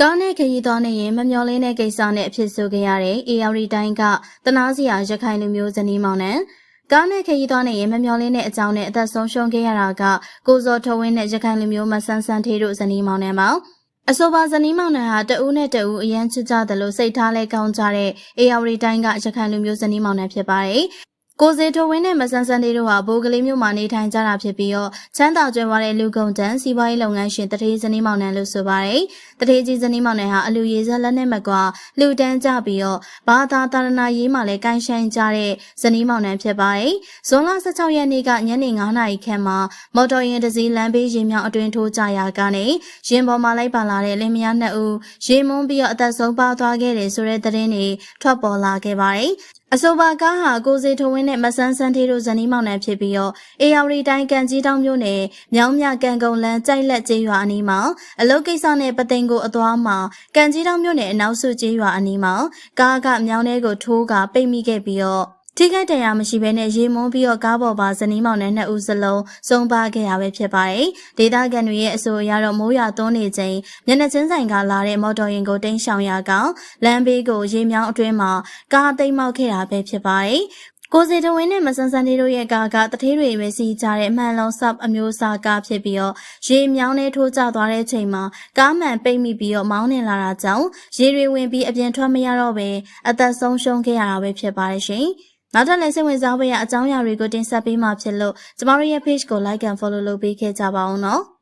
ကားနဲ့ခရီးသွားနေရင်မမျော်လင်းတဲ့ကိစ္စနဲ့အဖြစ်ဆိုခဲ့ရတဲ့ AR တိုင်းကတနာစရာရခိုင်လူမျိုးဇနီးမောင်နှံကားနဲ့ခရီးသွားနေရင်မမျော်လင်းတဲ့အကြောင်းနဲ့အသက်ဆုံးရှုံးခဲ့ရတာကကိုဇော်ထဝင်းနဲ့ရခိုင်လူမျိုးမဆန်းဆန်းသေးတို့ဇနီးမောင်နှံပါအဆိုပါဇနီးမောင်နှံဟာတဦးနဲ့တဦးအရန်ချစ်ကြတယ်လို့စိတ်ထားလဲကောင်းကြတဲ့ AR တိုင်းကရခိုင်လူမျိုးဇနီးမောင်နှံဖြစ်ပါတယ် ကိုစေထိုဝင်းနဲ့မဆန်းဆန်းလေးတို့ဟာဘိုးကလေးမျိုးမှာနေထိုင်ကြတာဖြစ်ပြီးတော့ချမ်းသာကြွယ်ဝတဲ့လူကုန်တန်းစီးပွားရေးလုပ်ငန်းရှင်တထေးဇနီးမောင်နှံလို့ဆိုပါတယ်။တထေးကြီးဇနီးမောင်နှံဟာအလူရည်စက်လက်နဲ့မကွာလူတန်းကြပြီးတော့ဘာသာတာရဏရေးမှာလည်းကိုင်းဆိုင်ကြတဲ့ဇနီးမောင်နှံဖြစ်ပါတယ်။ဇွန်လ16ရက်နေ့ကညနေ9နာရီခန့်မှာမော်တော်ယာဉ်တစ်စီးလမ်းဘေးရင်မြောင်းအတွင်ထိုးကြရာကနေရင်ပေါ်မှာလိုက်ပါလာတဲ့လင်မယားနှစ်ဦးရေမွန်းပြီးတော့အသက်ဆုံးပါသွားခဲ့တယ်ဆိုတဲ့သတင်းတွေထွက်ပေါ်လာခဲ့ပါတယ်။ အဆိုပါကားဟာကိုစေထဝင်းနဲ့မဆန်းဆန်းသေးတို့ဇနီးမောင်နှံဖြစ်ပြီးတော့အေယာဝတီတိုင်းကန်ကြီးတောင်မြို့နယ်မြောင်းမြကန်ကုန်းလမ်းကြိုက်လက်ကျေးရွာအနီးမှာအလုတ်ကိစ္စနဲ့ပသိမ်ကိုအသွားမှာကန်ကြီးတောင်မြို့နယ်အနောက်စုကျေးရွာအနီးမှာကားကမြောင်းထဲကိုထိုးကပိတ်မိခဲ့ပြီးတော့ ထိခိုက်တရားမရှိဘဲနဲ့ရေမွန်းပြီးတော့ကားပေါ်ပါဇနီးမောင်နှံနှစ်ဦးစလုံးဆုံးပါခဲ့ရပဲဖြစ်ပါတယ်။ဒေသခံတွေရဲ့အဆိုအရတော့မိုးရွာသွန်းနေချိန်မျက်နှာချင်းဆိုင်ကလာတဲ့မော်တော်ယာဉ်ကိုတင်းရှောင်ရာကလမ်းဘေးကိုရေမြောင်းအတွင်းမှာကားသိမ်းမောက်ခဲ့တာပဲဖြစ်ပါတယ်။ကိုစီတဝင်းနဲ့မဆန်းဆန်းလေးတို့ရဲ့ကားကတထေးတွေပဲစီကြတဲ့မှန်လုံးဆပ်အမျိုးအစားကားဖြစ်ပြီးတော့ရေမြောင်းနဲ့ထိုးကျသွားတဲ့ချိန်မှာကားမှန်ပိတ်မိပြီးတော့မောင်းနေလာတာကြောင့်ရေတွေဝင်ပြီးအပြင်ထွက်မရတော့ပဲအသက်ဆုံးရှုံးခဲ့ရတာပဲဖြစ်ပါတယ်ရှင်။ နောက်ထပ်လည်းစိတ်ဝင်စားဖို့ရအကြောင်းအရာတွေကိုတင်ဆက်ပေးမှာဖြစ်လို့ကျမတို့ရဲ့ page ကို like and follow လုပ်ပေးခဲ့ကြပါဦးနော်။